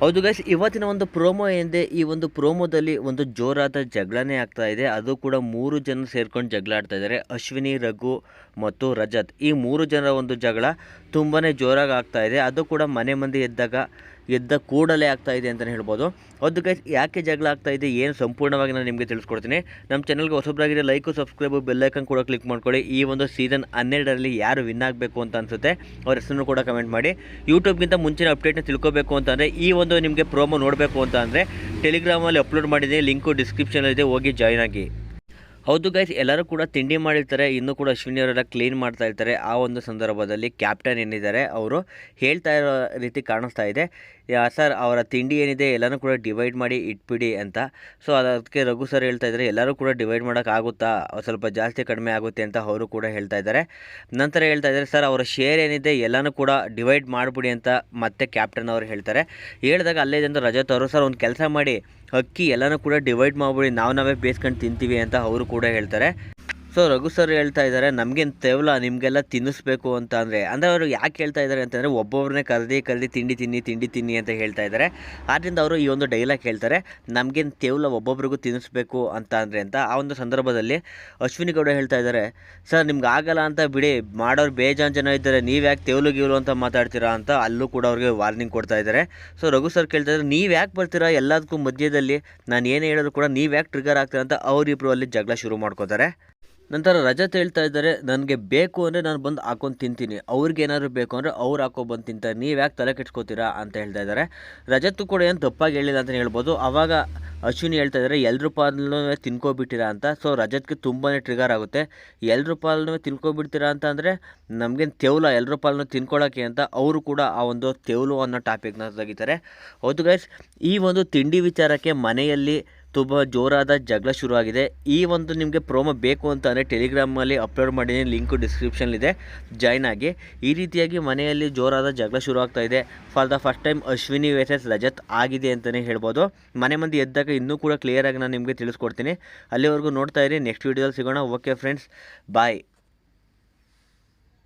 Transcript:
ಹೌದು ಗೈಸ್ ಇವತ್ತಿನ ಒಂದು ಪ್ರೋಮೋ ಏನಿದೆ, ಈ ಒಂದು ಪ್ರೋಮೋದಲ್ಲಿ ಒಂದು ಜೋರಾದ ಜಗಳನೇ ಆಗ್ತಾ ಇದೆ. ಅದು ಕೂಡ ಮೂರು ಜನ ಸೇರ್ಕೊಂಡು ಜಗಳ ಆಡ್ತಾ ಇದ್ದಾರೆ. ಅಶ್ವಿನಿ, ರಘು ಮತ್ತು ರಜತ್. ಈ ಮೂರು ಜನರ ಒಂದು ಜಗಳ ತುಂಬಾ ಜೋರಾಗಿ ಆಗ್ತಾ ಇದೆ. ಅದು ಕೂಡ ಮನೆ ಮಂದಿ ಎದ್ದಾಗ, ಎದ್ದ ಕೂಡಲೇ ಆಗ್ತಾ ಇದೆ ಅಂತಲೇ ಹೇಳ್ಬೋದು. ಹೌದು ಗೈಸ್ ಯಾಕೆ ಜಗಳ ಆಗ್ತಾ ಇದೆ, ಏನು ಸಂಪೂರ್ಣವಾಗಿ ನಾನು ನಿಮಗೆ ತಿಳಿಸ್ಕೊಡ್ತೀನಿ. ನಮ್ಮ ಚಾನಲ್ಗೆ ಹೊಸಬ್ರಾಗಿದೆ ಲೈಕು ಸಬ್ಸ್ಕ್ರೈಬು ಬೆಲ್ಲೈಕನ್ ಕೂಡ ಕ್ಲಿಕ್ ಮಾಡ್ಕೊಳ್ಳಿ. ಈ ಒಂದು ಸೀಸನ್ ಹನ್ನೆರಡರಲ್ಲಿ ಯಾರು ವಿನ್ ಆಗಬೇಕು ಅಂತ ಅನಿಸುತ್ತೆ, ಅವ್ರ ಹೆಸರನ್ನು ಕೂಡ ಕಮೆಂಟ್ ಮಾಡಿ. ಯೂಟ್ಯೂಬ್ಗಿಂತ ಮುಂಚಿನ ಅಪ್ಡೇಟ್ನ ತಿಳ್ಕೊಬೇಕು ಅಂತಂದರೆ, ಈ ಒಂದು ನಿಮಗೆ ಪ್ರೋಮೋ ನೋಡಬೇಕು ಅಂತ ಅಂದರೆ ಟೆಲಿಗ್ರಾಮಲ್ಲಿ ಅಪ್ಲೋಡ್ ಮಾಡಿದ್ದೀನಿ ಲಿಂಕು ಡಿಸ್ಕ್ರಿಪ್ಷನಲ್ಲಿದೆ ಹೋಗಿ ಜಾಯ್ನ್ ಆಗಿ. ಹೌದು ಗೈಸ್ ಎಲ್ಲರೂ ಕೂಡ ತಿಂಡಿ ಮಾಡಿರ್ತಾರೆ. ಇನ್ನೂ ಕೂಡ ಅಶ್ವಿನಿ ಅವರೆಲ್ಲ ಕ್ಲೀನ್ ಮಾಡ್ತಾ ಇರ್ತಾರೆ. ಆ ಒಂದು ಸಂದರ್ಭದಲ್ಲಿ ಕ್ಯಾಪ್ಟನ್ ಏನಿದ್ದಾರೆ, ಅವರು ಹೇಳ್ತಾ ಇರೋ ರೀತಿ ಕಾಣಿಸ್ತಾ ಇದೆ. ಸರ್ ಅವರ ತಿಂಡಿ ಏನಿದೆ, ಎಲ್ಲನೂ ಕೂಡ ಡಿವೈಡ್ ಮಾಡಿ ಇಟ್ಬಿಡಿ ಅಂತ. ಸೊ ಅದಕ್ಕೆ ರಘು ಸರ್ ಹೇಳ್ತಾ ಇದ್ದಾರೆ, ಎಲ್ಲರೂ ಕೂಡ ಡಿವೈಡ್ ಮಾಡೋಕ್ಕಾಗುತ್ತಾ ಸ್ವಲ್ಪ ಜಾಸ್ತಿ ಕಡಿಮೆ ಆಗುತ್ತೆ ಅಂತ ಅವರು ಕೂಡ ಹೇಳ್ತಾ ಇದ್ದಾರೆ. ನಂತರ ಹೇಳ್ತಾ ಇದ್ದಾರೆ ಸರ್ ಅವರ ಶೇರ್ ಏನಿದೆ, ಎಲ್ಲನೂ ಕೂಡ ಡಿವೈಡ್ ಮಾಡಿಬಿಡಿ ಅಂತ ಮತ್ತೆ ಕ್ಯಾಪ್ಟನ್ ಅವರು ಹೇಳ್ತಾರೆ. ಹೇಳಿದಾಗ ಅಲ್ಲೇ ಇದ್ದಂಥ ರಜತ್ ಅವರು ಸರ್ ಒಂದು ಕೆಲಸ ಮಾಡಿ, ಅಕ್ಕಿ ಎಲ್ಲನೂ ಕೂಡ ಡಿವೈಡ್ ಮಾಡಿಬಿಡಿ. ನಾವು ನಾವೇ ಬೇಸ್ಕೊಂಡು ತಿಂತೀವಿ ಅಂತ ಅವರು ಕೂಡ ಹೇಳ್ತಾರೆ. ಸೊ ರಘು ಸರ್ ಹೇಳ್ತಾ ಇದ್ದಾರೆ ನಮಗೇನು ತೇವಲ, ನಿಮಗೆಲ್ಲ ತಿನ್ನಿಸ್ಬೇಕು ಅಂತ ಅಂದರೆ ಅಂದರೆ ಅವರು ಯಾಕೆ ಹೇಳ್ತಾ ಇದ್ದಾರೆ ಅಂತಂದರೆ ಒಬ್ಬೊಬ್ಬರನ್ನೇ ಕರೆದಿ ಕರೆದಿ ತಿಂಡಿ, ತಿನ್ನಿ ತಿಂಡಿ, ತಿನ್ನಿ ಅಂತ ಹೇಳ್ತಾ ಇದ್ದಾರೆ ಆದ್ದರಿಂದ ಅವರು ಈ ಒಂದು ಡೈಲಾಗ್ ಹೇಳ್ತಾರೆ, ನಮಗೇನು ತೇವಲ, ಒಬ್ಬೊಬ್ರಿಗೂ ತಿನ್ನಿಸ್ಬೇಕು ಅಂತ ಅಂದರೆ, ಅಂತ ಆ ಒಂದು ಸಂದರ್ಭದಲ್ಲಿ ಅಶ್ವಿನಿ ಗೌಡ ಹೇಳ್ತಾ ಇದ್ದಾರೆ ಸರ್, ನಿಮ್ಗೆ ಆಗಲ್ಲ ಅಂತ ಬಿಡಿ, ಮಾಡೋರು ಬೇಜಾನ್ ಜನ ಇದ್ದಾರೆ, ನೀವು ಯಾಕೆ ತೇವಲು ಗೀವಲು ಅಂತ ಮಾತಾಡ್ತೀರಾ ಅಂತ ಅಲ್ಲೂ ಕೂಡ ಅವ್ರಿಗೆ ವಾರ್ನಿಂಗ್ ಕೊಡ್ತಾ ಇದ್ದಾರೆ ಸೊ ರಘು ಸರ್ ಕೇಳ್ತಾ ಇದ್ದಾರೆ ನೀವು ಯಾಕೆ ಬರ್ತೀರಾ ಎಲ್ಲದಕ್ಕೂ ಮಧ್ಯದಲ್ಲಿ? ನಾನು ಏನೇ ಹೇಳಿದ್ರು ಕೂಡ ನೀವು ಯಾಕೆ ಟ್ರಿಗರ್ ಆಗ್ತೀರಾ ಅಂತ ಅವರಿಬ್ಬರು ಅಲ್ಲಿ ಜಗಳ ಶುರು ಮಾಡ್ಕೋತಾರೆ. ನಂತರ ರಜತ್ ಹೇಳ್ತಾ ಇದ್ದಾರೆ. ನನಗೆ ಬೇಕು ಅಂದರೆ ನಾನು ಬಂದು ಹಾಕೊಂಡು ತಿಂತೀನಿ. ಅವ್ರಿಗೆ ಏನಾದರೂ ಬೇಕು ಅಂದರೆ ಅವ್ರು ಹಾಕೊಂಡು ಬಂದು ತಿಂತಾರೆ. ನೀವು ಯಾಕೆ ತಲೆ ಕೆಡ್ಸ್ಕೊತೀರಾ ಅಂತ ಹೇಳ್ತಾ ಇದ್ದಾರೆ. ರಜತ್ತು ಕೂಡ ಏನು ತಪ್ಪಾಗಿ ಹೇಳಿಲ್ಲ ಅಂತಲೇ ಹೇಳ್ಬೋದು. ಆವಾಗ ಅಶ್ವಿನಿ ಹೇಳ್ತಾ ಇದ್ದಾರೆ ಎಲ್ಲರೂ ಪಾಲೂ ತಿನ್ಕೊಬಿಟ್ಟಿರಾ ಅಂತ. ಸೊ ರಜತ್ಗೆ ತುಂಬಾ ಟ್ರಿಗರ್ ಆಗುತ್ತೆ. ಎಲ್ಲರೂ ಪಾಲೂ ತಿನ್ಕೊಬಿಡ್ತೀರಾ ಅಂತ ಅಂದರೆ ನಮಗೇನು ತೆವಲ ಎಲ್ಲರೂ ಪಾಲನ್ನು ತಿನ್ಕೊಳ್ಳೋಕ್ಕೆ ಅಂತ ಅವರು ಕೂಡ ಆ ಒಂದು ತೆವಲು ಅನ್ನೋ ಟಾಪಿಕ್ನ ತೆಗಿತಾರೆ. ಹೌದು ಗೈಸ್ ಈ ಒಂದು ತಿಂಡಿ ವಿಚಾರಕ್ಕೆ ಮನೆಯಲ್ಲಿ ತುಂಬ ಜೋರಾದ ಜಗಳ ಶುರುವಾಗಿದೆ. ಈ ಒಂದು ನಿಮಗೆ ಪ್ರೋಮೋ ಬೇಕು ಅಂತ ಅಂದರೆ ಟೆಲಿಗ್ರಾಮಲ್ಲಿ ಅಪ್ಲೋಡ್ ಮಾಡಿದ್ದೀನಿ ಲಿಂಕು ಡಿಸ್ಕ್ರಿಪ್ಷನ್ಲಿದೆ ಜಾಯ್ನ್ ಆಗಿ. ಈ ರೀತಿಯಾಗಿ ಮನೆಯಲ್ಲಿ ಜೋರಾದ ಜಗಳ ಶುರುವಾಗ್ತಾ ಇದೆ. For the first time Ashwini versus Rajat ಆಗಿದೆ ಅಂತಲೇ ಹೇಳ್ಬೋದು. ಮನೆ ಮಂದಿ ಎದ್ದಾಗ ಇನ್ನೂ ಕೂಡ ಕ್ಲಿಯರಾಗಿ ನಾನು ನಿಮಗೆ ತಿಳಿಸ್ಕೊಡ್ತೀನಿ. ಅಲ್ಲಿವರೆಗೂ ನೋಡ್ತಾ ಇರಿ. ನೆಕ್ಸ್ಟ್ ವೀಡಿಯೋದಲ್ಲಿ ಸಿಗೋಣ. Okay friends bye